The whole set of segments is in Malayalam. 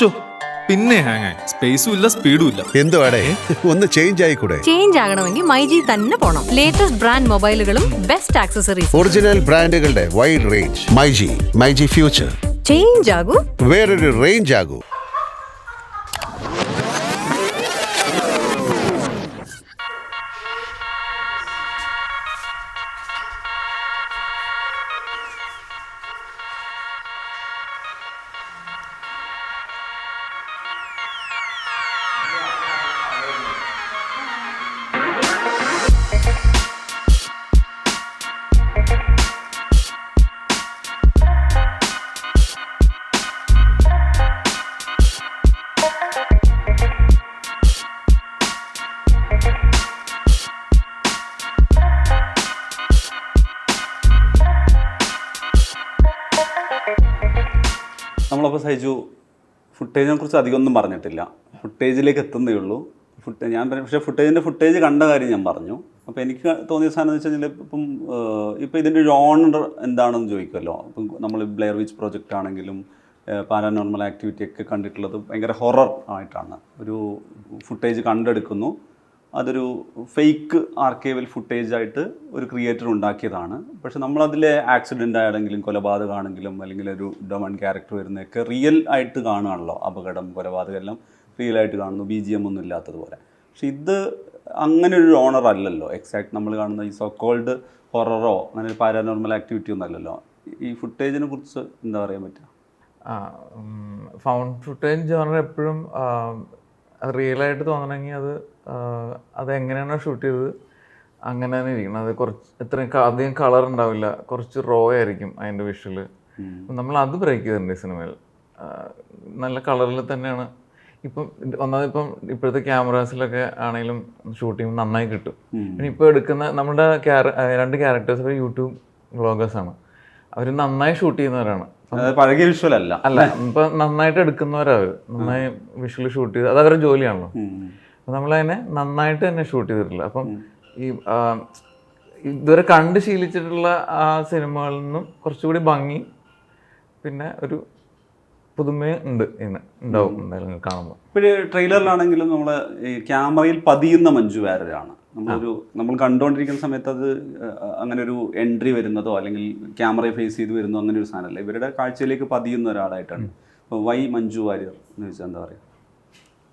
ഷോ പിന്നെ ഹാങ് ആയി. സ്പേസും ഇല്ല സ്പീഡും ഇല്ല. എന്തുവാടേ ഒന്ന് ചേഞ്ച് ആയിക്കൂടെ? ചേഞ്ച് ആകണമെങ്കിൽ മൈജി തന്നെ പോണം. ലേറ്റസ്റ്റ് ബ്രാൻഡ് മൊബൈലുകളും ബെസ്റ്റ് ആക്സസറീസ് ഒറിജിനൽ ബ്രാൻഡുകളുടെ wide range myG myG future change ആകൂ. വേറൊരു റേഞ്ച് ആകൂ. ഫുട്ടേജിനെ കുറിച്ച് അധികം ഒന്നും പറഞ്ഞിട്ടില്ല. ഫുട്ടേജിലേക്ക് എത്തുന്നേ ഉള്ളൂ ഫുട്ട് ഞാൻ പക്ഷേ ഫുട്ടേജിന്റെ ഫുട്ടേജ് കണ്ട കാര്യം ഞാൻ പറഞ്ഞു. അപ്പോൾ എനിക്ക് തോന്നിയ സാധനം എന്ന് വെച്ച് കഴിഞ്ഞാൽ ഇപ്പം ഇപ്പോൾ ഇതിന്റെ ജോണർ എന്താണെന്ന് ചോദിക്കുമല്ലോ ഇപ്പം നമ്മൾ ബ്ലെയർ വിച്ച് പ്രോജക്റ്റ് ആണെങ്കിലും പാരാനോർമൽ ആക്ടിവിറ്റി ഒക്കെ കണ്ടിട്ടുള്ളത് ഭയങ്കര ഹൊറർ ആയിട്ടാണ്. ഒരു ഫുട്ടേജ് കണ്ടെടുക്കുന്നു. അതൊരു ഫേക്ക് ആർക്കൈവൽ ഫുട്ടേജ് ആയിട്ട് ഒരു ക്രിയേറ്റർ ഉണ്ടാക്കിയതാണ്. പക്ഷെ നമ്മളതിലെ ആക്സിഡന്റ് ആണെങ്കിലും കൊലപാതകമാണെങ്കിലും അല്ലെങ്കിൽ ഒരു ഡൊമൺ ക്യാരക്ടർ വരുന്നതൊക്കെ റിയൽ ആയിട്ട് കാണുകയാണല്ലോ. അപകടം കൊലപാതകം എല്ലാം റിയൽ ആയിട്ട് കാണുന്നു. ബി ജി എം ഒന്നും ഇല്ലാത്തതുപോലെ. പക്ഷെ ഇത് അങ്ങനെ ഒരു ഓണർ അല്ലല്ലോ. എക്സാക്ട് നമ്മൾ കാണുന്ന ഈ സോക്കോൾഡ് ഹൊററോ അങ്ങനെ ഒരു പാരാനോർമൽ ആക്ടിവിറ്റി ഒന്നും അല്ലല്ലോ. ഈ ഫുട്ടേജിനെ കുറിച്ച് എന്താ പറയാൻ പറ്റുക? ഫൗണ്ട് ഫുട്ടേജ് ജോണർ എപ്പോഴും റിയൽ ആയിട്ട് തോന്നണമെങ്കിൽ അത് അതെങ്ങനെയാണോ അത് എങ്ങനെയാണോ ഷൂട്ട് ചെയ്തത് അങ്ങനെ തന്നെ ഇരിക്കണം അത് കുറച്ച് ഇത്രയും അധികം കളർ ഉണ്ടാവില്ല. കുറച്ച് റോ ആയിരിക്കും അതിന്റെ വിഷ്വൽ നമ്മൾ അത് ബ്രേക്ക് ചെയ്തിട്ടുണ്ട് ഈ സിനിമയിൽ. നല്ല കളറിൽ തന്നെയാണ്. ഇപ്പം ഒന്നാമത് ഇപ്പം ഇപ്പോഴത്തെ ക്യാമറാസിലൊക്കെ ആണെങ്കിലും ഷൂട്ടിങ് നന്നായി കിട്ടും. പിന്നെ ഇപ്പോൾ എടുക്കുന്ന നമ്മുടെ ക്യാര- രണ്ട് ക്യാരക്ടേഴ്സ് യൂട്യൂബ് വ്ളോഗേഴ്സാണ് അവർ നന്നായി ഷൂട്ട് ചെയ്യുന്നവരാണ്. പഴകിയ വിഷ്വൽ അല്ല. അല്ല ഇപ്പൊ നന്നായിട്ട് എടുക്കുന്നവരാ നന്നായി വിഷ്വൽ ഷൂട്ട് ചെയ്ത് അത് അവരുടെ ജോലിയാണല്ലോ. നമ്മളതിനെ നന്നായിട്ട് തന്നെ ഷൂട്ട് ചെയ്തിട്ടില്ല. അപ്പം ഈ ഇതുവരെ കണ്ട് ശീലിച്ചിട്ടുള്ള ആ സിനിമകളിൽ നിന്നും കുറച്ചുകൂടി ഭംഗി പിന്നെ ഒരു പുതുമ ഉണ്ട് ഇന്ന് ഉണ്ടാവും എന്തായാലും കാണുമ്പോൾ. ഇപ്പോഴും ട്രെയിലറിലാണെങ്കിലും നമ്മൾ ഈ ക്യാമറയിൽ പതിയുന്ന മഞ്ജു വാര്യരാണ്. നമ്മളൊരു നമ്മൾ കണ്ടുകൊണ്ടിരിക്കുന്ന സമയത്ത് അത് അങ്ങനെ ഒരു എൻട്രി വരുന്നതോ അല്ലെങ്കിൽ ക്യാമറയെ ഫേസ് ചെയ്ത് വരുന്നതോ അങ്ങനെ ഒരു സാധനമല്ല. ഇവരുടെ കാഴ്ചയിലേക്ക് പതിയുന്ന ഒരാളായിട്ടാണ്. അപ്പോൾ വൈ മഞ്ജു വാര്യർ എന്ന് വെച്ചാൽ എന്താ പറയുക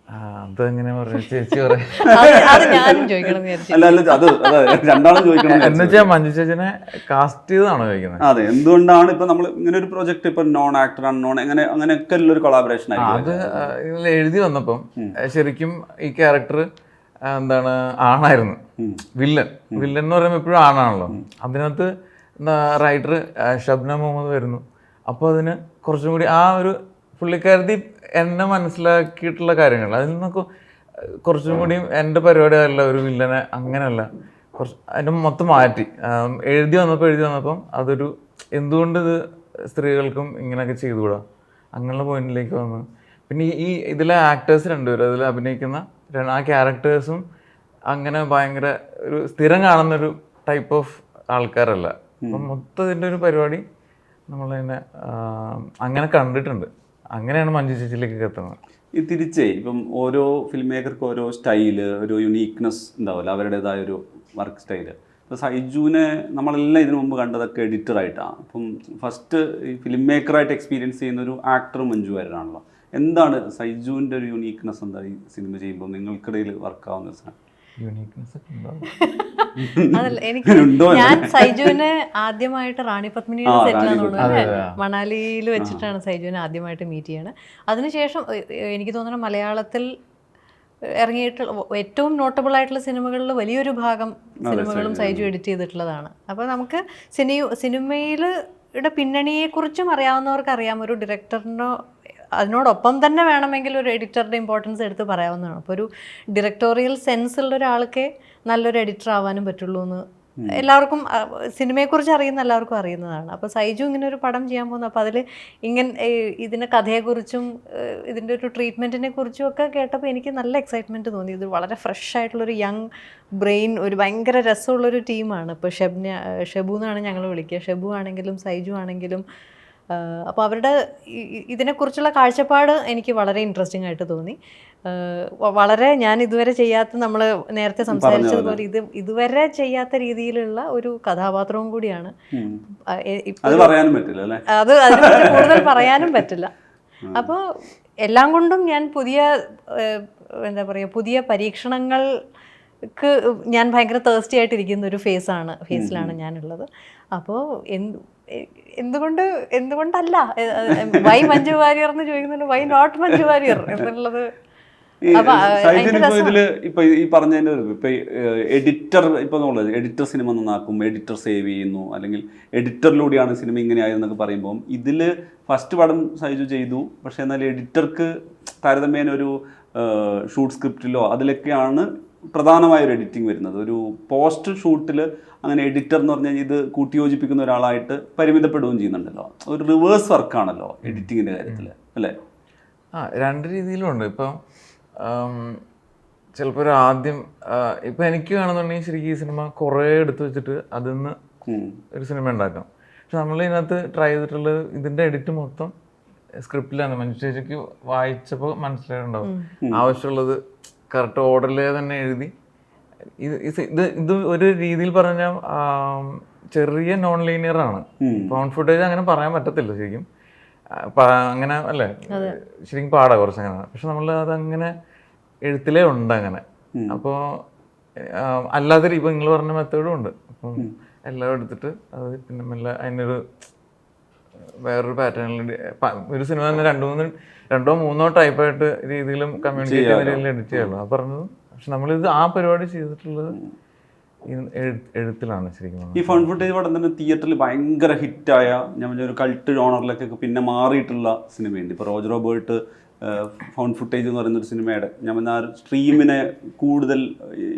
അതെങ്ങനെ പറയാ? ചേച്ചി അത് അത് അല്ല അല്ല അത് അതെ രണ്ടാളും ചോദിക്കണം എന്ന് വെച്ചാൽ മഞ്ജു ചേച്ചിനെ കാസ്റ്റ് ചെയ്താണോ ചോദിക്കുന്നത്? അതെ എന്തുകൊണ്ടാണ് ഇപ്പൊ നമ്മൾ ഇങ്ങനെ ഒരു പ്രൊജക്ട് ഇപ്പൊ നോൺ ആക്ടർ അൺനോൺ അങ്ങനെ അങ്ങനെയൊക്കെ ഉള്ള ഒരു കൊളാബറേഷൻ അത് ഇതിൽ എഴുതി വന്നപ്പം ശരിക്കും ഈ ക്യാരക്ടർ എന്താണ് ആണായിരുന്നു. വില്ലൻ. വില്ലൻ എന്ന് പറയുമ്പോൾ എപ്പോഴും ആണാണല്ലോ. അതിനകത്ത് റൈറ്റർ ഷബ്ന മുഹമ്മദ് വരുന്നു. അപ്പോൾ അതിന് കുറച്ചും കൂടി ആ ഒരു പുള്ളിക്കാരത്തി എന്നെ മനസ്സിലാക്കിയിട്ടുള്ള കാര്യങ്ങൾ. അതിൽ നിന്നൊക്കെ കുറച്ചും കൂടി എന്റെ പരിപാടി അല്ല ഒരു വില്ലനെ അങ്ങനെയല്ല. കുറച്ച് അതിന്റെ മൊത്തം മാറ്റി. എഴുതി വന്നപ്പോൾ എഴുതി വന്നപ്പം അതൊരു എന്തുകൊണ്ട് ഇത് സ്ത്രീകൾക്കും ഇങ്ങനെയൊക്കെ ചെയ്തുകൂടാ? അങ്ങനെയുള്ള പോയിന്റിലേക്ക് വന്നു. പിന്നെ ഈ- ഇതിലെ ആക്ടേഴ്സ് രണ്ടുപേരും അതിൽ അഭിനയിക്കുന്ന ആ ക്യാരക്ടേഴ്സും അങ്ങനെ ഭയങ്കര ഒരു സ്ഥിരം കാണുന്നൊരു ടൈപ്പ് ഓഫ് ആൾക്കാരല്ല. അപ്പം മൊത്തം ഇതിന്റെ ഒരു പരിപാടി നമ്മൾ തന്നെ അങ്ങനെ കണ്ടിട്ടുണ്ട്. അങ്ങനെയാണ് മഞ്ജു ചേച്ചിയിലേക്ക് എത്തുന്നത്. ഈ തിരിച്ചേ ഇപ്പം ഓരോ ഫിലിം മേക്കർക്ക് ഓരോ സ്റ്റൈൽ ഒരു യുണീക്നെസ് ഉണ്ടാവില്ല അവരുടേതായ ഒരു വർക്ക് സ്റ്റൈൽ ഇപ്പോൾ സൈജുവിനെ നമ്മളെല്ലാം ഇതിനു മുമ്പ് കണ്ടതൊക്കെ എഡിറ്ററായിട്ടാണ് അപ്പം ഫസ്റ്റ് ഈ ഫിലിം മേക്കറായിട്ട് എക്സ്പീരിയൻസ് ചെയ്യുന്ന ഒരു ആക്ടർ മഞ്ജു വാര്യരാണല്ലോ. എന്താണ് സൈജുവിന്റെ ഒരു യുണീക്നെസ് എന്താ ഈ സിനിമ ചെയ്യുമ്പോൾ നിങ്ങൾക്കിടയിൽ വർക്കാവുന്ന സാധനം? യുണീക്നെസ് അതല്ല എനിക്ക് ഞാൻ സൈജുവിനെ ആദ്യമായിട്ട് റാണി പത്മിനിയുടെ ആ, സെറ്റിലാണ് തോന്നുന്നത് അല്ലേ? മണാലിയിൽ വെച്ചിട്ടാണ് സൈജുവിനെ ആദ്യമായിട്ട് മീറ്റ് ചെയ്യണത്. അതിനുശേഷം എനിക്ക് തോന്നുന്നു മലയാളത്തിൽ ഇറങ്ങിയിട്ടുള്ള ഏറ്റവും നോട്ടബിൾ ആയിട്ടുള്ള സിനിമകളിൽ വലിയൊരു ഭാഗം സിനിമകളും സൈജു എഡിറ്റ് ചെയ്തിട്ടുള്ളതാണ്. അപ്പോൾ നമുക്ക് സിനി സിനിമയിൽ പിന്നണിയെക്കുറിച്ചും അറിയാവുന്നവർക്ക് അറിയാം. ഒരു ഡയറക്ടറിനോ അതിനോടൊപ്പം തന്നെ വേണമെങ്കിൽ ഒരു എഡിറ്ററുടെ ഇമ്പോർട്ടൻസ് എടുത്ത് പറയാവുന്നതാണ്. അപ്പോൾ ഒരു ഡിറക്ടോറിയൽ സെൻസ് ഉള്ള ഒരാൾക്ക് നല്ലൊരു എഡിറ്റർ ആവാനും പറ്റുള്ളൂ എന്ന് എല്ലാവർക്കും സിനിമയെക്കുറിച്ച് അറിയുന്ന എല്ലാവർക്കും അറിയുന്നതാണ്. അപ്പോൾ സൈജു ഇങ്ങനെ ഒരു പടം ചെയ്യാൻ പോകുന്നു അപ്പോൾ അതിൽ ഇങ്ങനെ ഇതിന്റെ കഥയെക്കുറിച്ചും ഇതിന്റെ ഒരു ട്രീറ്റ്മെന്റിനെ കുറിച്ചും ഒക്കെ കേട്ടപ്പോൾ എനിക്ക് നല്ല എക്സൈറ്റ്മെന്റ് തോന്നി. ഇത് വളരെ ഫ്രഷ് ആയിട്ടുള്ളൊരു യങ് ബ്രെയിൻ ഒരു ഭയങ്കര രസമുള്ളൊരു ടീമാണ് ഇപ്പോൾ ഷെബ്ന ഷെബു എന്നാണ് ഞങ്ങൾ വിളിക്കുക. ഷെബു ആണെങ്കിലും സൈജു ആണെങ്കിലും അപ്പോൾ അവരുടെ ഇതിനെക്കുറിച്ചുള്ള കാഴ്ചപ്പാട് എനിക്ക് വളരെ ഇൻട്രസ്റ്റിംഗ് ആയിട്ട് തോന്നി. വളരെ ഞാൻ ഇതുവരെ ചെയ്യാത്ത നമ്മൾ നേരത്തെ സംസാരിച്ചതുപോലെ ഇത് ഇതുവരെ ചെയ്യാത്ത രീതിയിലുള്ള ഒരു കഥാപാത്രവും കൂടിയാണ്. അത് പറയാനും പറ്റില്ല അത് അതിനെക്കുറിച്ച് കൂടുതൽ പറയാനും പറ്റില്ല. അപ്പോൾ എല്ലാം കൊണ്ടും ഞാൻ പുതിയ എന്താ പറയുക പുതിയ പരീക്ഷണങ്ങൾക്ക് ഞാൻ ഭയങ്കര തേഴ്സ്റ്റി ആയിട്ടിരിക്കുന്ന ഒരു ഫേസാണ് ഫേസിലാണ് ഞാനുള്ളത്. അപ്പോൾ എന്ത് എന്തുകൊണ്ട് എന്തുകൊണ്ടല്ല? വൈ മഞ്ജു വാര്യർ എന്ന് ചോദിക്കുന്നുണ്ട്. വൈ നോട്ട് മഞ്ജു വാര്യർ എന്നുള്ളത് ഇതിൽ ഇപ്പൊ ഈ പറഞ്ഞതിന്റെ ഒരു ഇപ്പൊ എഡിറ്റർ ഇപ്പൊ നമ്മൾ എഡിറ്റർ സിനിമ നന്നാക്കും എഡിറ്റർ സേവ് ചെയ്യുന്നു അല്ലെങ്കിൽ എഡിറ്ററിലൂടെയാണ് സിനിമ ഇങ്ങനെ ആയതെന്നൊക്കെ പറയുമ്പോൾ ഇതിൽ ഫസ്റ്റ് പടം സൈജു ചെയ്തു. പക്ഷെ എന്നാൽ എഡിറ്റർക്ക് താരതമ്യേന ഒരു ഷൂട്ട് സ്ക്രിപ്റ്റിലോ അതിലൊക്കെയാണ് പ്രധാനമായ ഒരു എഡിറ്റിംഗ് വരുന്നത്. ഒരു പോസ്റ്റ് ഷൂട്ടിൽ അങ്ങനെ എഡിറ്റർ എന്ന് പറഞ്ഞാൽ ഇത് കൂട്ടിയോജിപ്പിക്കുന്ന ഒരാളായിട്ട് പരിമിതപ്പെടുകയും ചെയ്യുന്നുണ്ടല്ലോ. ഒരു റിവേഴ്സ് വർക്കാണല്ലോ എഡിറ്റിങ്ങിന്റെ കാര്യത്തിൽ അല്ലേ? ആ രണ്ട് രീതിയിലുണ്ട് ഇപ്പം ചിലപ്പോൾ ഒരു ആദ്യം ഇപ്പം എനിക്ക് കാണുന്നുണ്ടെങ്കിൽ ശരിക്കും ഈ സിനിമ കുറേ എടുത്തു വെച്ചിട്ട് അതിൽ നിന്ന് ഒരു സിനിമ ഉണ്ടാക്കാം. പക്ഷെ നമ്മൾ ഇതിനകത്ത് ട്രൈ ചെയ്തിട്ടുള്ളത് ഇതിന്റെ എഡിറ്റ് മൊത്തം സ്ക്രിപ്റ്റിലാണ് മനുഷ്യ വായിച്ചപ്പോൾ മനസ്സിലായിട്ടുണ്ടാവും. ആവശ്യമുള്ളത് കറക്റ്റ് ഓർഡറിൽ തന്നെ എഴുതി. ഇത് ഇത് ഇത് ഒരു രീതിയിൽ പറഞ്ഞാൽ ചെറിയ നോൺ ലീനിയർ ആണ് ഫൗണ്ട് ഫുട്ടേജ് അങ്ങനെ പറയാൻ പറ്റത്തില്ല ശരിക്കും. അങ്ങനെ അല്ലേ? ശരിക്കും പാടാ കുറച്ച് അങ്ങനെ പക്ഷെ നമ്മൾ അതങ്ങനെ എഴുത്തിലേ ഉണ്ട് അങ്ങനെ. അപ്പോൾ അല്ലാതെ ഇപ്പം നിങ്ങൾ പറഞ്ഞ മെത്തേഡും ഉണ്ട്. അപ്പം എല്ലാം എടുത്തിട്ട് അത് പിന്നെ മെല്ലെ അതിനൊരു വേറൊരു പാറ്റേണിൽ ഒരു സിനിമ തന്നെ രണ്ടു മൂന്ന് രണ്ടോ മൂന്നോ ടൈപ്പായിട്ട് രീതിയിലും കമ്മ്യൂണിക്കേറ്റ് ചെയ്യുന്ന രീതിയിൽ എഡിറ്റ് ചെയ്യാമല്ലോ അത് പറഞ്ഞത്. പക്ഷെ നമ്മളിത് ആ പരിപാടി ചെയ്തിട്ടുള്ളത് എഴുത്തിലാണ് ശരിക്കും ഈ ഫൺ ഫുട്ടേജ് പടം തന്നെ തിയേറ്ററിൽ ഭയങ്കര ഹിറ്റായ ഞാൻ ഒരു കൾട്ട് ഓണറിലൊക്കെ പിന്നെ മാറിയിട്ടുള്ള സിനിമയുണ്ട് ഇപ്പോൾ റോജ് റോബേർട്ട് ഫൗണ്ട് ഫുട്ടേജ് എന്ന് പറയുന്ന ഒരു സിനിമയുടെ ഞാൻ പറഞ്ഞ ആ സ്ട്രീമിനെ കൂടുതൽ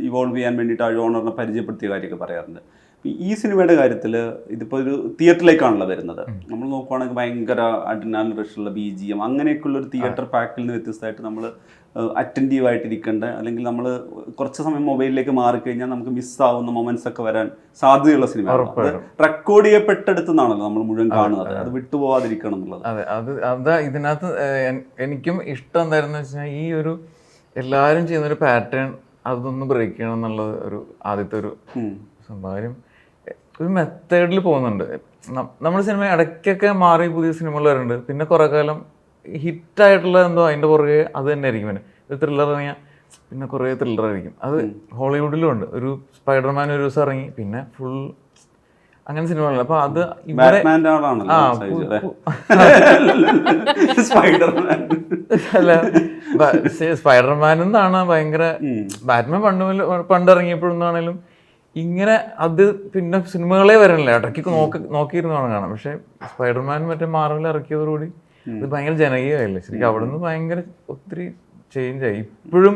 ഇവോൾവ് ചെയ്യാൻ വേണ്ടിയിട്ട് ആ ഓണറിനെ പരിചയപ്പെടുത്തിയ കാര്യമൊക്കെ പറയാറുണ്ട്. ഈ സിനിമയുടെ കാര്യത്തിൽ ഇതിപ്പോൾ ഒരു തിയേറ്ററിലേക്കാണല്ലോ വരുന്നത്. നമ്മൾ നോക്കുവാണെങ്കിൽ ഭയങ്കര അഡിനാൽ റഷുള്ള ബി ജി എം അങ്ങനെയൊക്കെയുള്ള ഒരു തിയേറ്റർ പാക്കിൽ നിന്ന് വ്യത്യസ്തമായിട്ട് നമ്മൾ അറ്റന്റീവ് ആയിട്ടിരിക്കേണ്ട അല്ലെങ്കിൽ നമ്മൾ കുറച്ച് സമയം മൊബൈലിലേക്ക് മാറിക്കഴിഞ്ഞാൽ നമുക്ക് മിസ്സാവുന്ന മൊമെന്റ്സ് ഒക്കെ വരാൻ സാധ്യതയുള്ള സിനിമ റെക്കോർഡ് ചെയ്യപ്പെട്ടെടുത്തുനിന്നാണല്ലോ നമ്മൾ മുഴുവൻ കാണുന്നത്. അത്. വിട്ടുപോകാതിരിക്കണം എന്നുള്ളത്. അതെ അത് അതാ ഇതിനകത്ത് എനിക്കും ഇഷ്ടം എന്തായിരുന്നു വെച്ചാൽ ഈ ഒരു എല്ലാവരും ചെയ്യുന്ന ഒരു പാറ്റേൺ അതൊന്ന് ബ്രേക്ക് ചെയ്യണം എന്നുള്ളത് ഒരു ആദ്യത്തെ ഒരു ഉം. ഒരു മെത്തേഡിൽ പോകുന്നുണ്ട്. നമ്മൾ സിനിമ ഇടയ്ക്കൊക്കെ മാറി പുതിയ സിനിമകൾ വരുന്നുണ്ട് പിന്നെ കുറെ കാലം ഹിറ്റായിട്ടുള്ള എന്തോ അതിന്റെ പുറകെ അത് തന്നെ ആയിരിക്കും പിന്നെ ഒരു ത്രില്ലർ ഇറങ്ങിയാൽ പിന്നെ കുറേ ത്രില്ലർ ആയിരിക്കും. അത് ഹോളിവുഡിലും ഉണ്ട്. ഒരു സ്പൈഡർമാൻ ഒരു ദിവസം ഇറങ്ങി പിന്നെ ഫുൾ അങ്ങനെ സിനിമകളില്ല അപ്പൊ അത് അല്ലേ? സ്പൈഡർമാൻ. എന്നാണ് ഭയങ്കര ബാറ്റ്മാൻ പണ്ട് പണ്ട് ഇറങ്ങിയപ്പോഴൊന്നാണേലും ഇങ്ങനെ അത് പിന്നെ സിനിമകളെ വരണില്ല. ഇടയ്ക്ക് നോക്കി നോക്കിയിരുന്നാണ് കാണാം പക്ഷെ സ്പൈഡർമാൻ മറ്റേ മാർവൽ ഇറക്കിയതോടുകൂടി ഇത് ഭയങ്കര ജനകീയമായില്ലേ? ശരിക്കും അവിടെ നിന്ന് ഭയങ്കര ഒത്തിരി ചേഞ്ച് ആയി. ഇപ്പോഴും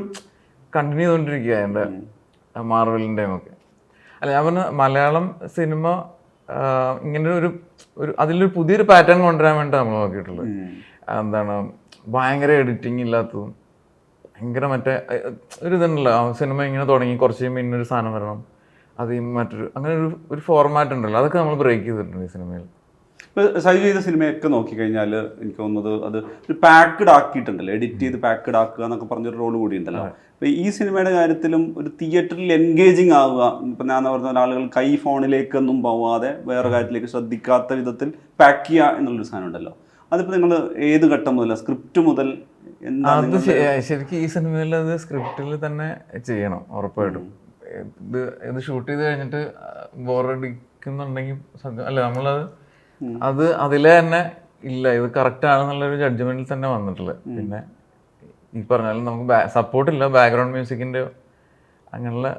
കണ്ടിന്യൂ ചെയ്തുകൊണ്ടിരിക്കുക എന്റെ മാർവലിന്റെയും ഒക്കെ. അല്ല ഞാൻ പറഞ്ഞ മലയാളം സിനിമ ഇങ്ങനെ ഒരു ഒരു അതിലൊരു പുതിയൊരു പാറ്റേൺ കൊണ്ടുവരാൻ വേണ്ടി നമ്മൾ നോക്കിയിട്ടുള്ളത്. എന്താണ് ഭയങ്കര എഡിറ്റിംഗ് ഇല്ലാത്തതും ഭയങ്കര മറ്റേ ഒരു ഇതുണ്ടല്ലോ സിനിമ ഇങ്ങനെ തുടങ്ങി കുറച്ച് കഴിയുമ്പോൾ ഇന്നൊരു സാധനം വരണം. അത് മറ്റൊരു അങ്ങനെ ഒരു ഒരു ഫോർമാറ്റ് ഉണ്ടല്ലോ. അതൊക്കെ നമ്മൾ ബ്രേക്ക് ചെയ്തിട്ടുണ്ട് ഈ സിനിമയിൽ. സൈജു ചെയ്ത സിനിമയൊക്കെ നോക്കിക്കഴിഞ്ഞാൽ എനിക്ക് തോന്നുന്നത് അത് ഒരു പാക്ക്ഡ് ആക്കിയിട്ടുണ്ടല്ലോ. എഡിറ്റ് ചെയ്ത് പാക്ക്ഡ് ആക്കുക എന്നൊക്കെ പറഞ്ഞൊരു റോൾ കൂടി ഉണ്ടല്ലോ. അപ്പൊ ഈ സിനിമയുടെ കാര്യത്തിലും ഒരു തിയേറ്ററിൽ എൻഗേജിങ് ആവുക ഇപ്പൊ ഞാൻ പറഞ്ഞ ആളുകൾ കൈ ഫോണിലേക്കൊന്നും പോവാതെ വേറെ കാര്യത്തിലേക്ക് ശ്രദ്ധിക്കാത്ത വിധത്തിൽ പാക്ക് ചെയ്യുക എന്നുള്ളൊരു സാധനം ഉണ്ടല്ലോ. അതിപ്പോ നിങ്ങൾ ഏത് ഘട്ടം മുതൽ സ്ക്രിപ്റ്റ് മുതൽ അത് ശരിക്കും ഈ സിനിമയിൽ അത് സ്ക്രിപ്റ്റിൽ തന്നെ ചെയ്യണം ഉറപ്പായിട്ടും. ഇത് ഇത് ഷൂട്ട് ചെയ്ത് കഴിഞ്ഞിട്ട് ബോറടിക്കുന്നുണ്ടെങ്കിൽ അല്ല നമ്മളത് അത് അതിലെ തന്നെ ഇല്ല ഇത് കറക്റ്റ് ആണെന്നുള്ളൊരു ജഡ്ജ്മെന്റിൽ തന്നെ വന്നിട്ടുള്ളത്. പിന്നെ ഈ പറഞ്ഞാലും നമുക്ക് സപ്പോർട്ട് ഇല്ല ബാക്ക്ഗ്രൗണ്ട് മ്യൂസിക്കിന്റെ അങ്ങനെയുള്ള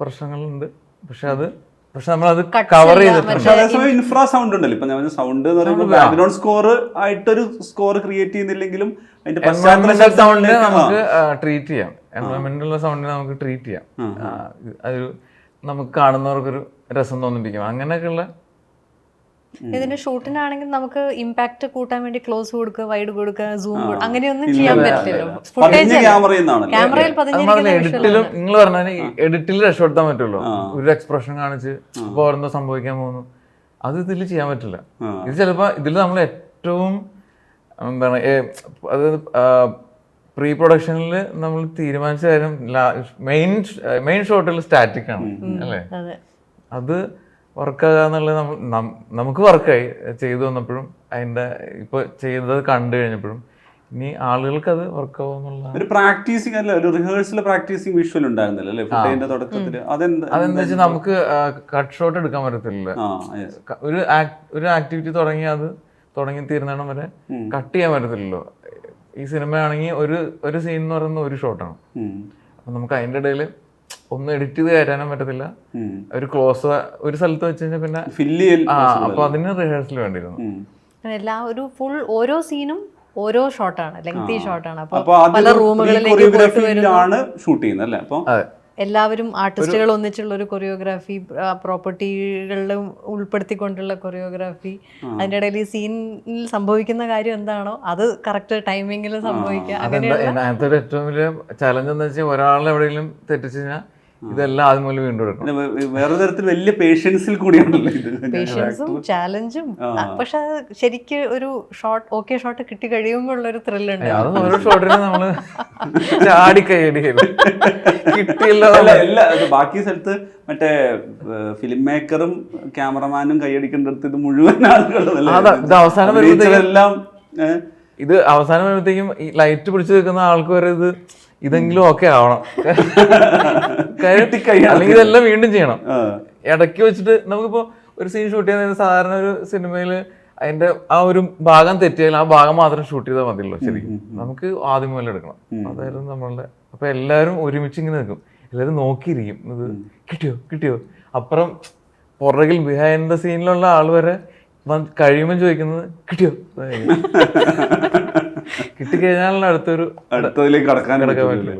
പ്രശ്നങ്ങളുണ്ട്. പക്ഷെ അത് പക്ഷെ അത് കവർ ചെയ്തിട്ടുണ്ട്. അതേസമയം ഇൻഫ്രാ സൗണ്ട് ഉണ്ടല്ലോ. ഇപ്പൊ ഞാൻ സൗണ്ട് എന്ന് പറയുമ്പോൾ ബാക്ക്ഗ്രൗണ്ട് സ്കോർ ആയിട്ടൊരു സ്കോർ ക്രിയേറ്റ് ചെയ്യുന്നില്ലെങ്കിലും അതിന്റെ പശ്ചാത്തല സൗണ്ടിനെ നമുക്ക് ട്രീറ്റ് ചെയ്യാം. എൻവയോൺമെന്റൽ സൗണ്ടിനെ നമുക്ക് ട്രീറ്റ് ചെയ്യാം. ആ, ഇത് അതൊരു നമുക്ക് കാണുന്നവർക്കൊരു രസം തോന്നിപ്പിക്കും. അങ്ങനെയൊക്കെയുള്ള ഇതിന്റെ ഷൂട്ടിനാണെങ്കിൽ നമുക്ക് ഇമ്പാക്ട് കൂട്ടാൻ വേണ്ടി ക്ലോസ് കൊടുക്കുക വൈഡ് കൊടുക്കുക സൂം അങ്ങനെയൊന്നും ചെയ്യാൻ പറ്റില്ല പതിഞ്ഞ ക്യാമറയിൽ നിന്നാണല്ലോ ക്യാമറയിൽ നമ്മളതിൽ പതിഞ്ഞിരിക്കുന്ന എഡിറ്റിലും നിങ്ങൾ പറഞ്ഞാൽ എഡിറ്റിൽ രക്ഷപ്പെടുത്താൻ പറ്റുള്ളൂ. ഒരു എക്സ്പ്രഷൻ കാണിച്ച് ഇപ്പൊ എന്താ സംഭവിക്കാൻ പോകുന്നു. അത് ഇതിൽ ചെയ്യാൻ പറ്റില്ല. ഇത് ചിലപ്പോ ഇതിൽ നമ്മൾ ഏറ്റവും എന്താണ് അതായത് അത് പ്രീ പ്രൊഡക്ഷനിൽ നമ്മൾ തീരുമാനിച്ച കാര്യം മെയിൻ മെയിൻ ഷോട്ടിൽ സ്റ്റാറ്റിക് ആണ്. അല്ലേ? അതെ. അത് വർക്കാകുക എന്നുള്ളത് നമുക്ക് വർക്കായി ചെയ്തു വന്നപ്പോഴും അതിന്റെ ഇപ്പോൾ ചെയ്തത് കണ്ടു കഴിഞ്ഞപ്പോഴും ഇനി ആളുകൾക്ക് അത് വർക്കാവും എന്നുള്ള ഒരു പ്രാക്ടീസിങ് അല്ല ഒരു റിഹേഴ്സൽ പ്രാക്ടീസിങ് വിഷ്വൽ ഉണ്ടായിരുന്നില്ല അല്ലേ? ഫുട്ടേജിന്റെ തുടക്കത്തിൽ. അതെന്താ വെച്ചാൽ നമുക്ക് കട്ട് ഷോട്ട് എടുക്കാൻ പറ്റത്തില്ല. ഒരു ഒരു ആക്ടിവിറ്റി തുടങ്ങി അത് തുടങ്ങി തീരുന്നിടം വരെ കട്ട് ചെയ്യാൻ പറ്റത്തില്ലല്ലോ. ഈ സിനിമ ആണെങ്കിൽ ഒരു ഒരു സീൻ എന്ന് പറയുന്ന ഒരു ഷോട്ടാണ്. അപ്പം നമുക്ക് അതിന്റെ ഇടയിൽ ഒന്ന് എഡിറ്റ് ചെയ്ത് കയറ്റാനും പറ്റത്തില്ല. ഒരു ക്ലോസ് ഒരു സ്ഥലത്ത് വെച്ച് കഴിഞ്ഞാൽ പിന്നെ ഫില്ല് ആ അപ്പൊ അതിന് റിഹേഴ്സൽ വേണ്ടിയിരുന്നു. എല്ലാ ഒരു ഫുൾ ഓരോ സീനും ഓരോ ഷോട്ടാണ് ലെങ്തി ഷോട്ടാണ് അപ്പൊ അപ്പോൾ പല അത് റൂമുകളിലേക്ക് പോയിട്ട് ഷൂട്ട് ചെയ്യുന്നത് അല്ലേ? അപ്പൊ എല്ലാവരും ആർട്ടിസ്റ്റുകൾ ഒന്നിച്ചുള്ള ഒരു കൊറിയോഗ്രാഫി പ്രോപ്പർട്ടികളിലും ഉൾപ്പെടുത്തിക്കൊണ്ടുള്ള കൊറിയോഗ്രാഫി അതിന്റെ ഇടയിൽ ഈ സീനിൽ സംഭവിക്കുന്ന കാര്യം എന്താണോ അത് കറക്റ്റ് ടൈമിങ്ങിൽ സംഭവിക്കുക. അതിനകത്ത് ഏറ്റവും വലിയ ചലഞ്ച് എന്ന് വെച്ചാൽ ഒരാളെ എവിടെയെങ്കിലും തെറ്റിച്ച് കഴിഞ്ഞാൽ ഇതെല്ലാം ആദ്യം മുതൽ വീണ്ടും വേറെ തരത്തിൽ വലിയ പേഷ്യൻസിൽ കൂടിയാണല്ലോ ഇത്. പേഷ്യൻസും ചാലഞ്ചും പക്ഷെ ശരിക്ക് ഒരു ഷോട്ട് ഓക്കെ ഷോട്ട് കിട്ടി കഴിയുമ്പോൾ ഉള്ള ഒരു ത്രില്ലുണ്ട് അത് ഓരോ ഷോട്ടിന് നമ്മൾ ചാടി കൈയടി കിട്ടിയില്ല അല്ല ബാക്കി സ്ഥലത്ത് മറ്റേ ഫിലിം മേക്കറും ക്യാമറമാനും കൈയടിക്കേണ്ടടുത്ത് ഇത് മുഴുവൻ ആളുകളും അതാ, ഇത് അവസാനം വരുമ്പോഴത്തേക്കും- എല്ലാം ഇത് അവസാനം വരുമ്പോഴത്തേക്കും ഈ ലൈറ്റ് പിടിച്ചു നിൽക്കുന്ന ആൾക്ക് വരെ ഇത് ഇതെങ്കിലും ഒക്കെ ആവണം. അല്ലെങ്കിൽ ഇതെല്ലാം വീണ്ടും ചെയ്യണം. ഇടയ്ക്ക് വെച്ചിട്ട് നമുക്കിപ്പോ ഒരു സീൻ ഷൂട്ട് ചെയ്യുന്ന സാധാരണ ഒരു സിനിമയിൽ അതിന്റെ ആ ഒരു ഭാഗം തെറ്റിയാൽ ആ ഭാഗം മാത്രം ഷൂട്ട് ചെയ്താൽ മതിയല്ലോ ശരിക്കും. നമുക്ക് ആദ്യം മുതൽ എടുക്കണം. അതായിരുന്നു നമ്മളുടെ അപ്പൊ എല്ലാവരും ഒരുമിച്ച് ഇങ്ങനെ നിൽക്കും. എല്ലാവരും നോക്കിയിരിക്കും. ഇത് കിട്ടിയോ? കിട്ടിയോ? അപ്പുറം പുറകിൽ ബിഹൈൻഡ് ദ സീനിലുള്ള ആൾ വരെ കഴിയുമ്പോൾ ചോദിക്കുന്നത് കിട്ടിയോ? കിട്ടിക്കഴിഞ്ഞാലുള്ള അടുത്തൊരു അടുത്തതിലേക്ക് കടക്കാൻ കടക്കാൻ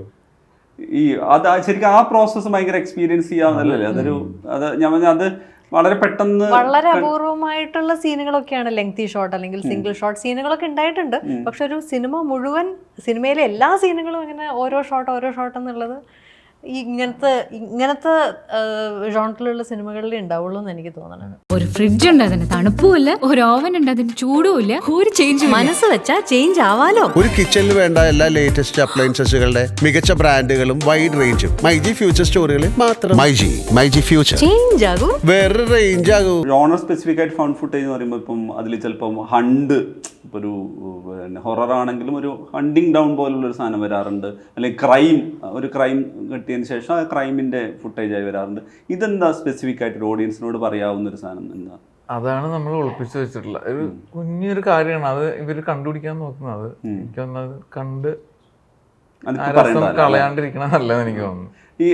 ഈ അത് ശരിക്കും ആ പ്രോസസ്സ് ഭയങ്കര എക്സ്പീരിയൻസ് ചെയ്യാവുന്നല്ലേ അതൊരു അത് ഞാൻ പറഞ്ഞ അത് വളരെ പെട്ടെന്ന് വളരെ അപൂർവമായിട്ടുള്ള സീനുകളൊക്കെയാണ് ലെങ്തി ഷോട്ട് അല്ലെങ്കിൽ സിംഗിൾ ഷോട്ട് സീനുകളൊക്കെ ഉണ്ടായിട്ടുണ്ട്. പക്ഷെ ഒരു സിനിമ മുഴുവൻ സിനിമയിലെ എല്ലാ സീനുകളും ഇങ്ങനെ ഓരോ ഷോട്ട് ഓരോ ഷോട്ട് എന്നുള്ളത് ഈ ഇങ്ങനത്തെ ഇങ്ങനത്തെ ജോണിലുള്ള സിനിമകളിൽ ഉണ്ടാവുള്ളൂ എന്ന് എനിക്ക് തോന്നണം. ഒരു ഫ്രിഡ്ജ് ഉണ്ട് അതിന് തണുപ്പുമില്ല ഒരു ഓവൻ ഉണ്ട് അതിന് ചൂടുമില്ല ഒരു ചേഞ്ച് മനസ്സ് വെച്ചാ ചേഞ്ച് ആവാലോ? ഒരു കിച്ചണിൽ വേണ്ട എല്ലാ ലേറ്റസ്റ്റ് അപ്ലയൻസസുകളുടെ മികച്ച ബ്രാൻഡുകളും വൈഡ് റേഞ്ചും മൈജി ഫ്യൂച്ചർ സ്റ്റോറുകളിൽ മാത്രം. മൈജി മൈജി ഫ്യൂച്ചർ ചേഞ്ച് ആകും. വേറെ റേഞ്ച് ആകും. ജോണർ സ്പെസിഫിക് ആയിട്ട് ഫൗണ്ട് ഫുട്ടേജ് എന്ന് പറയുമ്പോൾ ഇപ്പം അതിൽ ചിലപ്പം ഹണ്ട് ഇപ്പോൾ ഒരു പിന്നെ ഹൊറർ ആണെങ്കിലും ഒരു ഹണ്ടിങ് ഡൗൺ പോലുള്ളൊരു സാധനം വരാറുണ്ട്. അല്ലെങ്കിൽ ക്രൈം ഒരു ക്രൈം കിട്ടിയതിന് ശേഷം ആ ക്രൈമിന്റെ ഫുട്ടേജായി വരാറുണ്ട്. ഇതെന്താ സ്പെസിഫിക് ആയിട്ട് ഒരു ഓഡിയൻസിനോട് പറയാവുന്ന ഒരു സാധനം? എന്താ? അതാണ് നമ്മൾ ഒളിപ്പിച്ചു വെച്ചിട്ടുള്ള ഒരു കുഞ്ഞൊരു കാര്യമാണ്. അത് ഇവർ കണ്ടുപിടിക്കാൻ നോക്കുന്നത്. എനിക്ക് തോന്നുന്നത് കണ്ട് ആ അതിപ്പോൾ രസം പറയണ്ടല്ലോ കളയാണ്ടിരിക്കണം നല്ലതെന്ന് എനിക്ക് തോന്നുന്നു. ഈ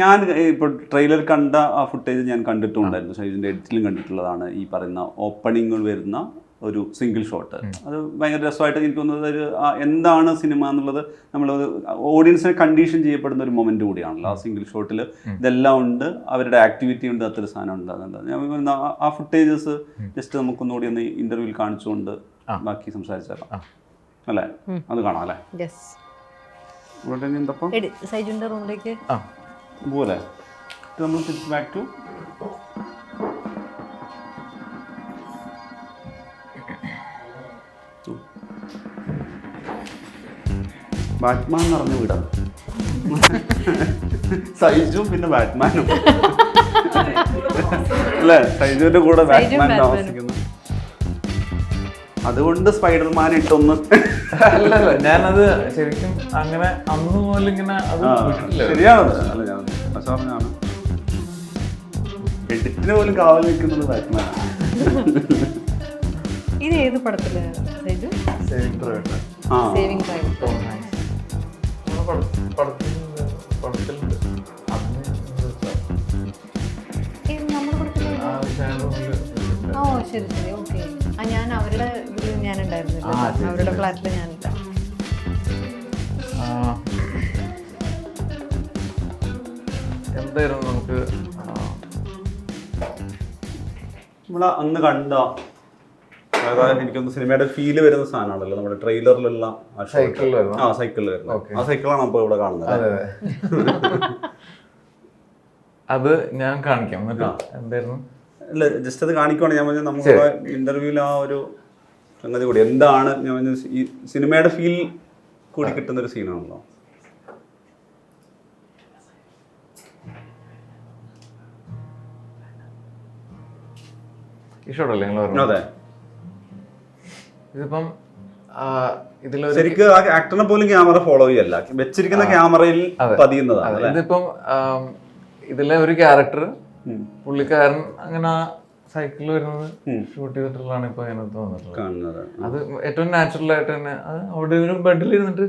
ഞാൻ ഇപ്പോൾ ട്രെയിലർ കണ്ട ആ ഫുട്ടേജ് ഞാൻ കണ്ടിട്ടുണ്ടായിരുന്നു. ഷൈജിന്റെ എഡിറ്റിലും കണ്ടിട്ടുള്ളതാണ് ഈ പറയുന്ന ഓപ്പണിങ്ങുകൾ വരുന്ന ഒരു സിംഗിൾ ഷോട്ട് അത് ഭയങ്കര രസമായിട്ട് എനിക്ക് തോന്നുന്നത് ഒരു എന്താണ് സിനിമ എന്നുള്ളത് നമ്മൾ ഓഡിയൻസിനെ കണ്ടീഷൻ ചെയ്യപ്പെടുന്ന ഒരു മൊമെന്റ് കൂടിയാണല്ലോ. ആ സിംഗിൾ ഷോട്ടിൽ ഇതെല്ലാം ഉണ്ട്. അവരുടെ ആക്ടിവിറ്റി ഉണ്ട്. അത്ര സാധനം ഉണ്ട്. അതുകൊണ്ട് ഞാൻ ആ- ഫുട്ടേജസ് ജസ്റ്റ് നമുക്കൊന്നുകൂടി ഒന്ന് ഇന്റർവ്യൂവിൽ കാണിച്ചുകൊണ്ട് ബാക്കി സംസാരിച്ചേക്കാം. അല്ലേ? അത് കാണാം അല്ലേ? സൈജുന്റെ റൂമിലേക്ക് ആ. പോലെ നമ്മൾ തിരിച്ച് ബാക്ക് ടു ബാറ്റ്മാൻ എന്ന് പറഞ്ഞ വീടാണ് സൈജും പിന്നെ ബാറ്റ്മാനും. അല്ലേ? സൈജുവിന്റെ കൂടെ ബാറ്റ്മാൻ. താമസിക്കുന്നു. അതുകൊണ്ട് സ്പൈഡർമാൻ ഇട്ടൊന്ന് അല്ലല്ല ഞാനത് ശരിക്കും അങ്ങനെ അന്ന് മുതൽ ഇങ്ങനെ അത് ആ, അല്ല ഞാൻ എഡിറ്റിന് പോലും കാവൽ നിൽക്കുന്നത് ബാറ്റ്മാൻ. ഇത് ഏത് പടത്തിൽ സൈജു? Saving Private. ആ. സേവിങ് ടൈം പടത്തിലുണ്ട്. ഓ ശരി ശരി ഓക്കെ. ആ ഞാൻ അവരുടെ ഇതിൽ ഞാൻ ഉണ്ടായിരുന്നില്ല അവരുടെ. ഫ്ലാറ്റിൽ ഞാനില്ല. എന്തായിരുന്നു നമുക്ക് നമ്മളാ അന്ന് കണ്ട? എനിക്കൊന്ന് സിനിമയുടെ ഫീൽ വരുന്ന സാധനമാണല്ലോ നമ്മുടെ ട്രെയിലറിലുള്ള ആ സൈക്കിളിൽ വരുന്നത് ആ സൈക്കിളിൽ വരുന്ന ആ സൈക്കിളാണ് അപ്പോൾ ഇവിടെ കാണുന്നത് അതെ ഞാൻ കാണിക്കാം എന്തായിരുന്നു? അല്ല ജസ്റ്റ് അത് കാണിക്കുവാണെങ്കിൽ ഞാൻ പറഞ്ഞ നമ്മുടെ ഇന്റർവ്യൂവിൽ ആ ഒരു സംഗതി കൂടി. എന്താണ് ഞാൻ പറഞ്ഞ ഈ സിനിമയുടെ ഫീൽ കൂടി കിട്ടുന്ന ഒരു സീനാണല്ലോ. ഈ ഷോട്ടല്ലേ നിങ്ങൾ അതെ. ഇതിപ്പം ഇതിലൊരു ശരിക്കും ആക്ടറിനെ പോലും ക്യാമറ ഫോളോ ചെയ്യല്ല. വെച്ചിരിക്കുന്ന ക്യാമറയിൽ പതിയുന്നതാണ് ഇതിപ്പം ഇതിലെ ഒരു ക്യാരക്ടർ പുള്ളിക്കാരൻ അങ്ങനെ സൈക്കിളിൽ വരുന്നത് ഷൂട്ട് ചെയ്തിട്ടുള്ളതാണ് ഇപ്പൊ അതിനകത്ത് വന്നിട്ടുള്ളത്. അത് ഏറ്റവും നാച്ചുറൽ ആയിട്ട് തന്നെ അത് അവിടെ ഒരു ബെഡിൽ ഇരുന്നിട്ട്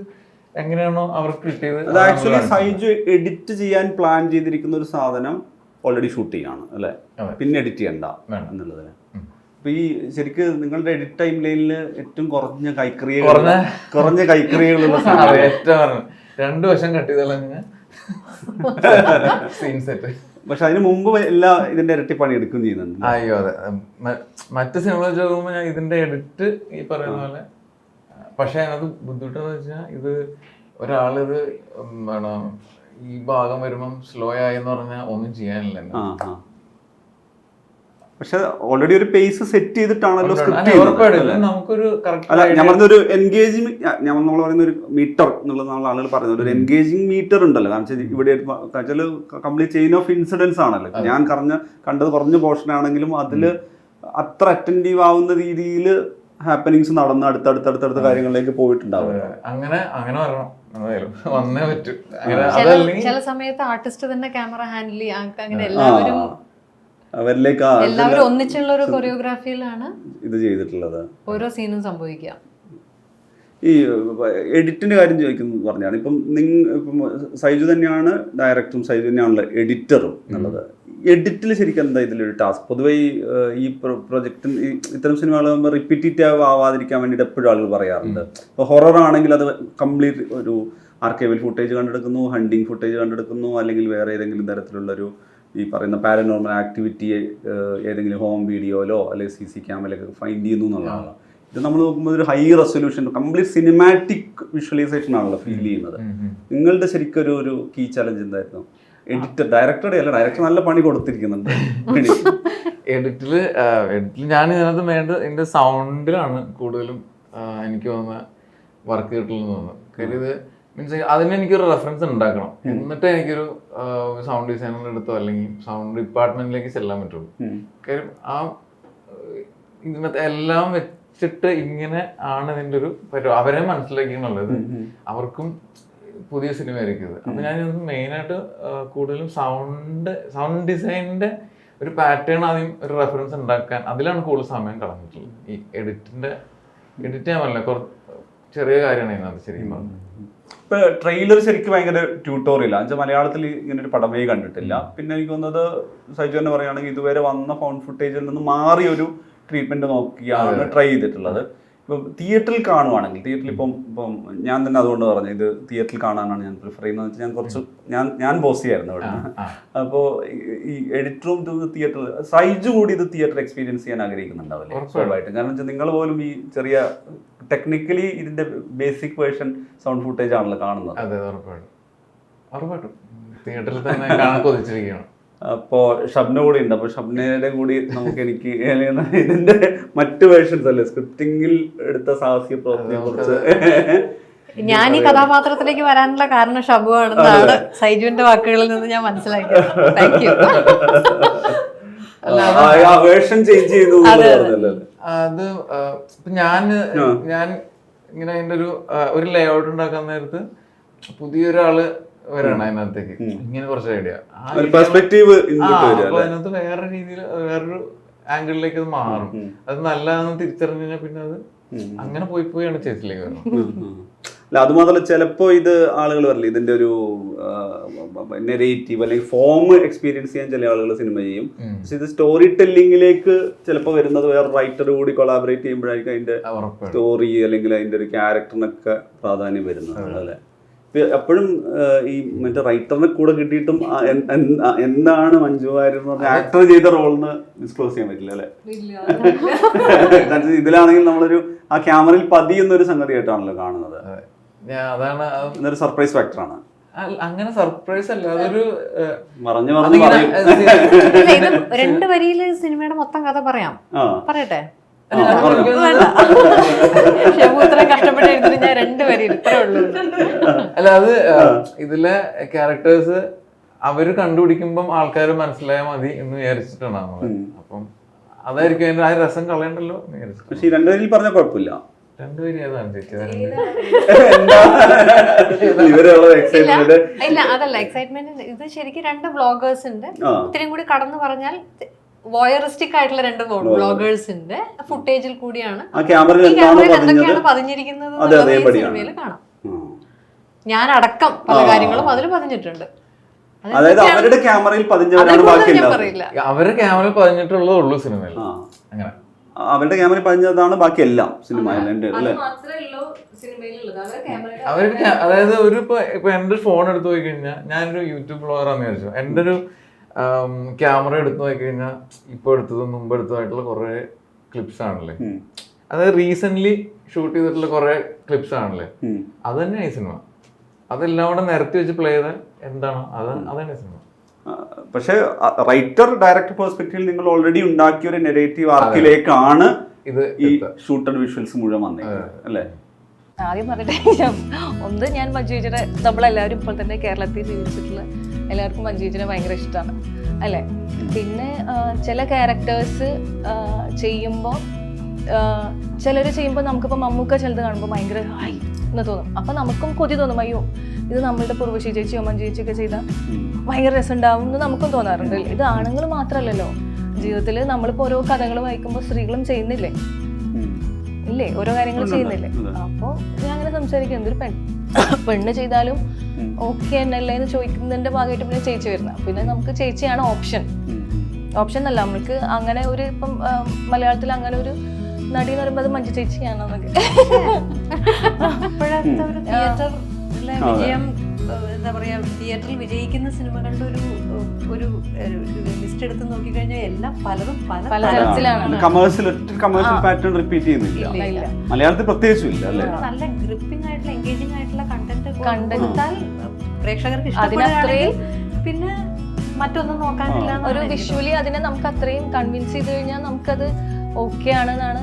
എങ്ങനെയാണോ അവർക്ക് കിട്ടിയത് ആക്ച്വലി. സൈജു എഡിറ്റ് ചെയ്യാൻ പ്ലാൻ ചെയ്തിരിക്കുന്ന ഒരു സാധനം ഓൾറെഡി ഷൂട്ട് ചെയ്യാണ് അല്ലെ? പിന്നെ എഡിറ്റ് ചെയ്യണ്ട. എന്നുള്ളതിന്. അപ്പൊ ഈ ശരിക്ക് നിങ്ങളുടെ എഡിറ്റ് ടൈം ലൈനിൽ ഏറ്റവും കുറഞ്ഞ കൈക്രിയ കുറഞ്ഞ- കൈക്രിയകളുള്ള സാധനം ഏറ്റവും രണ്ടു വശം കട്ട് സീൻ സെറ്റ് പക്ഷെ അതിന് മുമ്പ് എല്ലാ ഇതിന്റെ ഇരട്ടി പണി എടുക്കുകയും ചെയ്യുന്നുണ്ട്. അയ്യോ അതെ. മറ്റ് സിനിമ വെച്ച് നോക്കുമ്പോൾ ഞാൻ ഇതിന്റെ എഡിറ്റ് ഈ പറയുന്ന പോലെ പക്ഷെ അതിനകത്ത് ബുദ്ധിമുട്ടെന്ന് വെച്ചാൽ ഇത് ഒരാളിത് ഈ ഭാഗം വരുമ്പം സ്ലോ ആയി എന്ന് പറഞ്ഞാൽ ഒന്നും ചെയ്യാനില്ല പക്ഷെ ഓൾറെഡി ഒരു പേസ് സെറ്റ് ചെയ്തിട്ടാണല്ലോ അല്ല, സ്ക്രിപ്റ്റ് ഞാൻ പറഞ്ഞ ഒരു എൻഗേജിങ് ഞാൻ നമ്മൾ പറയുന്ന ഒരു മീറ്റർ എന്നുള്ളത് നമ്മൾ ആളുകൾ പറയുന്നത്. ഒരു എൻഗേജിങ് മീറ്റർ ഉണ്ടല്ലോ. കാരണം വെച്ചാൽ ഇവിടെ വെച്ചാൽ കംപ്ലീറ്റ് ചെയിൻ ഓഫ് ഇൻസിഡൻസ് ആണല്ലോ. ഞാൻ പറഞ്ഞ കണ്ടത് കുറഞ്ഞ പോർഷൻ ആണെങ്കിലും അതിൽ അത്ര അറ്റന്റീവ് ആവുന്ന രീതിയിൽ ഹാപ്പനിങ്സ് നടന്ന് അടുത്തടുത്തടുത്തടുത്ത കാര്യങ്ങളിലേക്ക് പോയിട്ടുണ്ടാവും. അങ്ങനെ അങ്ങനെ വരണം. എന്തായാലും വന്നേ പറ്റൂ. ചില സമയത്ത് ആർട്ടിസ്റ്റ് തന്നെ ക്യാമറ ഹാൻഡിൽ ചെയ്യാൻ അങ്ങനെ എല്ലാവരും അവരിലേക്ക് എല്ലാവരും ഒന്നിച്ചുള്ള ഒരു കൊറിയോഗ്രാഫിയിലാണ് ഇത് ചെയ്തിട്ടുള്ളത്. ഓരോ സീനും സംഭവിക്കുക. ഈ എഡിറ്റിന്റെ കാര്യം ചോദിക്കുന്നു പറഞ്ഞാണ്. ഇപ്പം നിങ് ഇപ്പം സൈജു തന്നെയാണ് ഡയറക്ടറും സൈജു തന്നെയാണല്ലോ എഡിറ്ററും എന്നുള്ളത്. എഡിറ്റിൽ ശരിക്കും എന്താ ഇതിലൊരു ടാസ്ക് പൊതുവേ ഈ, പ്രൊജക്റ്റിന് ഇത്തരം സിനിമകൾ റിപ്പീറ്റേറ്റീവ് ആവാതിരിക്കാൻ വേണ്ടിയിട്ട് എപ്പോഴും ആളുകൾ പറയാറുണ്ട്. ഇപ്പോൾ ഹൊറർ ആണെങ്കിൽ അത് കംപ്ലീറ്റ് ഒരു ആർക്കൈവൽ ഫുട്ടേജ് കണ്ടെടുക്കുന്നു ഹണ്ടിങ് ഫുട്ടേജ് കണ്ടെടുക്കുന്നു അല്ലെങ്കിൽ വേറെ ഏതെങ്കിലും തരത്തിലുള്ളൊരു ഈ പറയുന്ന പാരനോർമൽ ആക്ടിവിറ്റിയെ ഏതെങ്കിലും ഹോം വീഡിയോയിലോ അല്ലെങ്കിൽ സി സി ക്യാമറയിലൊക്കെ ഫൈൻഡ് ചെയ്യുന്നു എന്നുള്ളതാണ്. ഇത് നമ്മൾ നോക്കുമ്പോൾ ഒരു high resolution complete cinematic visualisation ആണല്ലോ ഫീൽ ചെയ്യുന്നത്. നിങ്ങളുടെ ശരിക്കും ഒരു ഒരു കീ ചലഞ്ച് എന്തായിരുന്നു? എഡിറ്റർ ഡയറക്ടറുടെ അല്ല ഡയറക്ടർ നല്ല പണി കൊടുത്തിരിക്കുന്നുണ്ട്. എഡിറ്റിൽ എഡിറ്റിൽ ഞാൻ ഇതിനകത്ത് വേണ്ട എന്റെ സൗണ്ടിലാണ് കൂടുതലും എനിക്ക് തോന്നുന്ന വർക്ക് കിട്ടുള്ളൂ തോന്നുന്നു കാര്യം ഇത് മീൻസ് അതിന് എനിക്കൊരു റെഫറൻസ് ഉണ്ടാക്കണം. എന്നിട്ട് എനിക്കൊരു സൗണ്ട് ഡിസൈനറുടെ എടുത്തോ അല്ലെങ്കിൽ സൗണ്ട് ഡിപ്പാർട്ട്മെന്റിലേക്ക് ചെല്ലാൻ പറ്റുള്ളൂ. കാര്യം ആ ഇതിനകത്ത് എല്ലാം വെച്ചിട്ട് ഇങ്ങനെ ആണ് ഇതിന്റെ ഒരു പറ്റും അവരെ മനസ്സിലാക്കിയെന്നുള്ളത്. അവർക്കും പുതിയ സിനിമ ആയിരിക്കും ഇത്. അപ്പൊ ഞാൻ മെയിനായിട്ട് കൂടുതലും സൗണ്ട് സൗണ്ട് ഡിസൈനിന്റെ ഒരു പാറ്റേൺ ആദ്യം ഒരു റെഫറൻസ് ഉണ്ടാക്കാൻ അതിലാണ് കൂടുതൽ സമയം കളഞ്ഞിട്ടുള്ളത്. ഈ എഡിറ്റിന്റെ എഡിറ്റ് ചെയ്യാൻ പറ്റില്ല. കുറച്ച് ചെറിയ കാര്യമാണ് ഇതിനകത്ത് ശരിക്കും പറഞ്ഞത് ഇപ്പൊ ട്രെയിലർ ശരിക്കും ഭയങ്കര ട്യൂട്ടോറിയൽ എന്നുവെച്ചാൽ മലയാളത്തിൽ ഇങ്ങനെ ഒരു പടമേ കണ്ടിട്ടില്ല. പിന്നെ എനിക്ക് തോന്നുന്നത് സൈജു തന്നെ പറയുകയാണെങ്കിൽ ഇതുവരെ വന്ന ഫോൺ ഫുട്ടേജിൽ നിന്ന് മാറിയൊരു ഒരു ട്രീറ്റ്മെന്റ് നോക്കിയാണ് ട്രൈ ചെയ്തിട്ടുള്ളത്. ഇപ്പം തിയേറ്ററിൽ കാണുവാണെങ്കിൽ തിയേറ്ററിൽ ഇപ്പം ഇപ്പം ഞാൻ തന്നെ അതുകൊണ്ട് പറഞ്ഞു ഇത് തിയേറ്ററിൽ കാണാനാണ് ഞാൻ പ്രിഫർ ചെയ്യുന്നത് വെച്ചാൽ ഞാൻ കുറച്ച് ഞാൻ ഞാൻ ബോസിയായിരുന്നു ഇവിടെ. അവിടെ അപ്പോൾ ഈ എഡിറ്ററും തിയേറ്റർ സൈജ് കൂടി ഇത് തിയേറ്റർ എക്സ്പീരിയൻസ് ചെയ്യാൻ ആഗ്രഹിക്കുന്നുണ്ടാവില്ലേ? ഉറപ്പായിട്ടും. സ്വാഭാവികമായിട്ടും. കാരണം വെച്ചാൽ നിങ്ങൾ പോലും ഈ ചെറിയ ടെക്നിക്കലി ഇതിന്റെ ബേസിക് വേർഷൻ സൗണ്ട് ഫുട്ടേജ് ആണല്ലോ കാണുന്നത്. അതെ അതെ ഉറപ്പായിട്ടും. ഉറപ്പായിട്ടും തിയേറ്ററിൽ തന്നെ കാണാൻ കൊതിച്ചിരിക്കുകയാണ്. അപ്പോൾ ഷബ്ന കൂടി ഉണ്ട്. അപ്പോൾ ഷബ്നയുടെ കൂടി നമുക്ക് എനിക്ക് ഇതിന്റെ മറ്റു വേർഷൻസ് അല്ലേ? സ്ക്രിപ്റ്റിംഗിൽ എടുത്ത സാഹസിക പ്രവൃത്തിയെ കുറിച്ച്. ഞാൻ ഈ കഥാപാത്രത്തിലേക്ക് വരാനുള്ള കാരണം ഷബു ആണെന്നാണ് സൈജുവിന്റെ വാക്കുകളിൽ നിന്ന് ഞാൻ താങ്ക് യു എന്ന് അത് ഞാൻ ഞാൻ ഇങ്ങനെ അതിന്റെ ഒരു ഒരു ലേ ഔട്ട് ഉണ്ടാക്കാൻ നേരത്ത് പുതിയൊരാൾ വരണം. അതിനകത്തേക്ക്. ഇങ്ങനെ കുറച്ച് ഐഡിയ പെർസ്പെക്റ്റീവ് അതിനകത്ത് വേറെ രീതിയിൽ വേറൊരു ആംഗിളിലേക്ക് അത് മാറും. അത് നല്ലതാണെന്ന് തിരിച്ചറിഞ്ഞു കഴിഞ്ഞാൽ പിന്നെ അത് അങ്ങനെ പോയി പോയാണ് ചേച്ചിലേക്ക് വരുന്നത് അല്ല അത് മാത്രമല്ല ചിലപ്പോൾ ഇത് ആളുകൾ പറയില്ല ഇതിന്റെ ഒരു നെറേറ്റീവ് അല്ലെങ്കിൽ ഫോം എക്സ്പീരിയൻസ് ചെയ്യാൻ ചില ആളുകൾ സിനിമ ചെയ്യും. പക്ഷെ ഇത് സ്റ്റോറി ടെല്ലിങ്ങിലേക്ക് ചിലപ്പോൾ വരുന്നത് വേറെ റൈറ്റർ കൂടി കൊളാബറേറ്റ് ചെയ്യുമ്പോഴായിരിക്കും അതിന്റെ സ്റ്റോറി അല്ലെങ്കിൽ അതിന്റെ ഒരു ക്യാരക്ടറിനൊക്കെ പ്രാധാന്യം വരുന്നത് അല്ലേ? എപ്പോഴും ഈ മറ്റേ റൈറ്ററിനെ കൂടെ കിട്ടിയിട്ടും എന്താണ് മഞ്ജു വാര്യർ എന്ന് പറഞ്ഞ ആക്ടർ ചെയ്ത റോളിന് ഡിസ്ക്ലോസ് ചെയ്യാൻ പറ്റില്ല അല്ലേ? ഇതിലാണെങ്കിൽ നമ്മളൊരു ആ ക്യാമറയിൽ പതിയുന്ന ഒരു സംഗതിയായിട്ടാണല്ലോ കാണുന്നത്. അതെ. ഞാൻ അതാണ് എന്നൊരു സർപ്രൈസ് ഫാക്ടറാണ് ആണ്. അങ്ങനെ സർപ്രൈസ് അല്ല അതൊരു മറഞ്ഞു രണ്ട് വരിയിൽ സിനിമയുടെ മൊത്തം കഥ പറയാം. പറയട്ടെ? കഷ്ടപ്പെട്ട് ഞാൻ രണ്ടുപേരും ഇത്രേ ഉള്ളൂ. അല്ല അത് ഇതിലെ ക്യാരക്ടേഴ്സ് അവർ കണ്ടുപിടിക്കുമ്പം ആൾക്കാർ മനസ്സിലായാൽ മതി എന്ന് വിചാരിച്ചിട്ടാണ് അപ്പം അതായിരിക്കും അതിന്റെ ആ രസം കളയണ്ടല്ലോ പക്ഷെ രണ്ടുപേരിൽ പറഞ്ഞ കുഴപ്പമില്ല. ഇല്ല അതല്ല എക്സൈറ്റ്മെന്റ് ഇത് ശരിക്കും രണ്ട് ബ്ലോഗേഴ്സ് ഉണ്ട്. ഇത്രയും കൂടി കടന്നു പറഞ്ഞാൽ വോയറിസ്റ്റിക് ആയിട്ടുള്ള രണ്ട് ബ്ലോഗേഴ്സിന്റെ ഫുട്ടേജിൽ കൂടിയാണ്. ഈ ക്യാമറയിൽ എന്തൊക്കെയാണ് പതിഞ്ഞിരിക്കുന്നത് കാണാം. ഞാൻ അടക്കം പല കാര്യങ്ങളും അതിൽ പതിഞ്ഞിട്ടുണ്ട്. അതായത് അവരുടെ ക്യാമറയിൽ പതിഞ്ഞവരാണ് അതിനെക്കുറിച്ച് ബാക്കി ഞാൻ എല്ലാവരും പറയില്ല അവരുടെ ക്യാമറയിൽ പതിഞ്ഞിട്ടുള്ളതേ ഉള്ളൂ സിനിമയിൽ. അങ്ങനെ. അവരുടെ ക്യാമറയിൽ പതിഞ്ഞതാണ് ബാക്കി എല്ലാം സിനിമ അവരുടെ അതായത് ഒരു ഇപ്പൊ ഇപ്പൊ എന്റെ ഫോൺ എടുത്തു പോയി കഴിഞ്ഞാൽ ഞാനൊരു യൂട്യൂബ് ബ്ലോഗറാന്ന് വിചാരിച്ചു. എന്റെ ഒരു ക്യാമറ എടുത്തു നോക്കി കഴിഞ്ഞാൽ ഇപ്പൊ എടുത്തതും മുമ്പ് എടുത്തതായിട്ടുള്ള കുറെ ക്ലിപ്സ് ആണല്ലേ? അതായത് റീസെന്റ് ഷൂട്ട് ചെയ്തിട്ടുള്ള കുറെ ക്ലിപ്സ് ആണല്ലേ. അത് തന്നെയാണ് ഈ സിനിമ. അതെല്ലാം കൂടെ നിരത്തി വെച്ച് പ്ലേ ചെയ്താൽ എന്താണ്? അത് അതന്നെ സിനിമ. പക്ഷേ റൈറ്റർ ഡയറക്ടർ പെർസ്പെക്റ്റീവിൽ നിങ്ങൾ ഓൾറെഡി ഉണ്ടാക്കിയ ഒരു നെഗറ്റീവ് ആർക്കിലേക്കാണ് ഇത് ഈ ഷൂട്ടഡ് വിഷ്വൽസ് മുഴുവൻ വന്നേക്കുന്നത് അല്ലേ? ആദ്യം പറഞ്ഞിട്ട് ഞാൻ ഒന്ന് ഞാൻ മഞ്ജു ചേച്ചിയുടെ നമ്മളെല്ലാവരും ഇപ്പോൾ തന്നെ കേരളത്തിൽ ജീവിച്ചിട്ടുള്ള എല്ലാവർക്കും മഞ്ജു ചേച്ചിനെ ഭയങ്കര ഇഷ്ടമാണ് അല്ലേ? പിന്നെ ചില ക്യാരക്ടേഴ്സ് ചെയ്യുമ്പോൾ ചിലർ ചെയ്യുമ്പോൾ നമുക്കിപ്പോൾ മമ്മൂക്ക ചിലത് കാണുമ്പോൾ ഭയങ്കര എന്ന് തോന്നും. അപ്പം നമുക്കും കൊതി തോന്നും അയ്യോ ഇത് നമ്മളുടെ പൂർവശി ചേച്ചിയോ ചേച്ചി ഒക്കെ ചെയ്താൽ ഭയങ്കര രസം ഉണ്ടാവും എന്ന് നമുക്കും തോന്നാറുണ്ട് ഇത് ആണുങ്ങൾ മാത്രമല്ലല്ലോ. ജീവിതത്തിൽ നമ്മളിപ്പോൾ ഓരോ കഥകൾ വായിക്കുമ്പോൾ സ്ത്രീകളും ചെയ്യുന്നില്ലേ? ഇല്ലേ? ഓരോ കാര്യങ്ങൾ ചെയ്യുന്നില്ലേ? അപ്പോൾ ഞാൻ അങ്ങനെ സംസാരിക്കും. എന്തൊരു പെൺ പെണ്ണ് ചെയ്താലും ഓക്കെ എന്നല്ലേ? എന്ന് ചോദിക്കുന്നതിന്റെ ഭാഗമായിട്ട് പിന്നെ ചേച്ചി വരുന്നത്. പിന്നെ നമുക്ക് ചേച്ചിയാണ് ഓപ്ഷൻ. ഓപ്ഷൻ അല്ല നമ്മൾക്ക് അങ്ങനെ ഒരു ഇപ്പം മലയാളത്തിൽ അങ്ങനെ ഒരു നടി എന്ന് പറയുമ്പോൾ അത് മഞ്ജു ചേച്ചിയാണ് ഒരു തിയേറ്ററിലെ വിജയം എന്താ പറയാ തിയേറ്ററിൽ വിജയിക്കുന്ന സിനിമകളുടെ ഒരു ഒരു ലിസ്റ്റ് എടുത്ത് നോക്കിക്കഴിഞ്ഞാൽ എല്ലാം പലതും പല പല തരം- തരത്തിലാണ്. കമേഴ്സ്യൽ ഒറ്റ കമേഴ്സ്യൽ പാറ്റേൺ റിപ്പീറ്റ് ചെയ്യുന്നില്ല. ഇല്ല. മലയാളത്തിൽ പ്രത്യേകിച്ചും ഇല്ല അല്ലേ? നല്ല ഗ്രിപ്പിംഗ് ആയിട്ടുള്ള എൻഗേജിംഗ് ആയിട്ടുള്ള കണ്ടന്റ് Content. പ്രേക്ഷകർക്ക് ഇഷ്ടപ്പെടുകയാണെങ്കിൽ പിന്നെ മറ്റൊന്നും നോക്കാനില്ല ഒരു വിഷ്വലി അതിനെ നമുക്ക് അത്രയും കൺവിൻസ് ചെയ്ത് കഴിഞ്ഞാൽ നമുക്കത് ഓക്കെ ആണെന്നാണ്